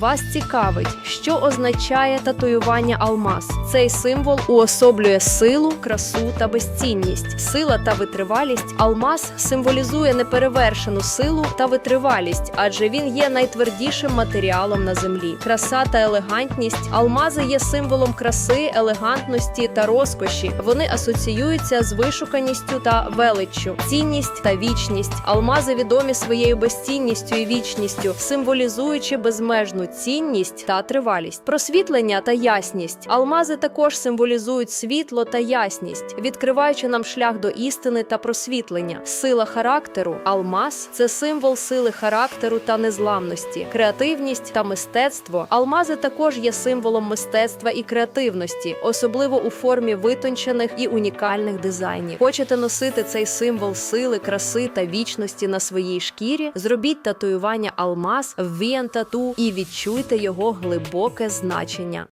Вас цікавить, що означає татуювання алмаз. Цей символ уособлює силу, красу та безцінність. Сила та витривалість. Алмаз символізує неперевершену силу та витривалість, адже він є найтвердішим матеріалом на землі. Краса та елегантність. Алмази є символом краси, елегантності та розкоші. Вони асоціюються з вишуканістю та величчю, цінність та вічність. Алмази відомі своєю безцінністю і вічністю, символізуючи безмежну цінність та тривалість. Просвітлення та ясність. Алмази також символізують світло та ясність, відкриваючи нам шлях до істини та просвітлення. Сила характеру. Алмаз це символ сили характеру та незламності, креативність та мистецтво. Алмази також є символом мистецтва і креативності, особливо у формі витончених і унікальних дизайнів. Хочете носити цей символ сили, краси та вічності на своїй шкірі? Зробіть татуювання алмаз в Tattoo і відчуйте його глибоке значення.